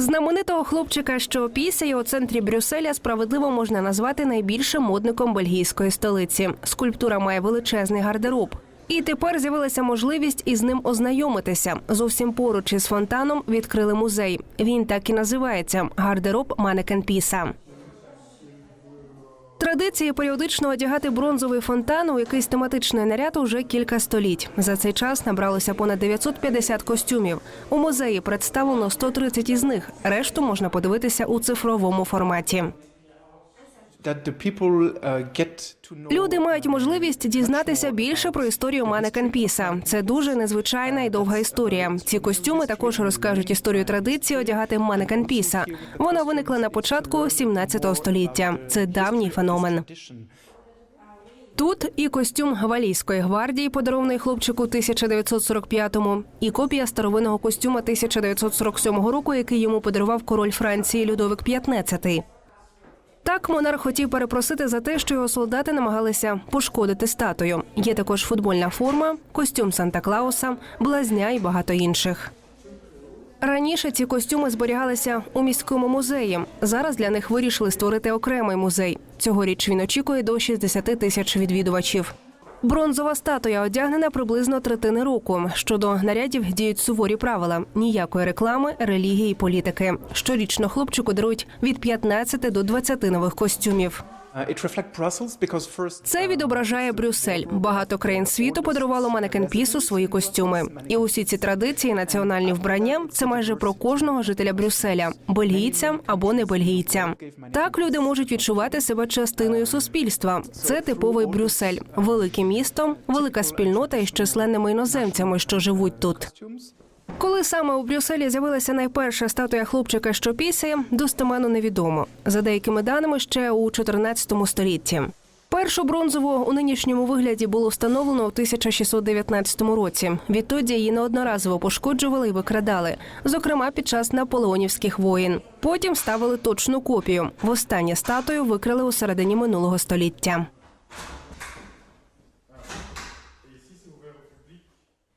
Знаменитого хлопчика, що пісяє у центрі Брюсселя, справедливо можна назвати найбільшим модником бельгійської столиці. Скульптура має величезний гардероб. І тепер з'явилася можливість із ним ознайомитися. Зовсім поруч із фонтаном відкрили музей. Він так і називається гардероб Манекен Піса. Традиції періодично одягати бронзовий фонтан у якийсь тематичний наряд уже кілька століть. За цей час набралося понад 950 костюмів. У музеї представлено 130 із них. Решту можна подивитися у цифровому форматі. Люди мають можливість дізнатися більше про історію Манекен Піса. Це дуже незвичайна і довга історія. Ці костюми також розкажуть історію традиції одягати Манекен Піса. Вона виникла на початку 17 століття. Це давній феномен. Тут і костюм гвалійської гвардії, подарований хлопчику 1945-му, і копія старовинного костюма 1947 року, який йому подарував король Франції Людовик XV. Так монарх хотів перепросити за те, що його солдати намагалися пошкодити статую. Є також футбольна форма, костюм Санта Клауса, блазня і багато інших. Раніше ці костюми зберігалися у міському музеї. Зараз для них вирішили створити окремий музей. Цьогоріч він очікує до 60 тисяч відвідувачів. Бронзова статуя одягнена приблизно третини року. Щодо нарядів діють суворі правила: ніякої реклами, релігії, політики. Щорічно хлопчику дарують від 15 до 20 нових костюмів. Uh, Це відображає Брюссель. Багато країн світу подарувало манекен пісу свої костюми. І усі ці традиції, національні вбрання це майже про кожного жителя Брюсселя, бельгійця або не бельгійця. Так люди можуть відчувати себе частиною суспільства. Це типовий Брюссель, велике місто, велика спільнота із численними іноземцями, що живуть тут. Коли саме у Брюсселі з'явилася найперша статуя хлопчика, що пісяє, достеменно невідомо. За деякими даними, ще у 14 столітті. Першу бронзову у нинішньому вигляді було встановлено у 1619 році. Відтоді її неодноразово пошкоджували і викрадали, зокрема під час наполеонівських воїн. Потім ставили точну копію. Востаннє статую викрали у середині минулого століття.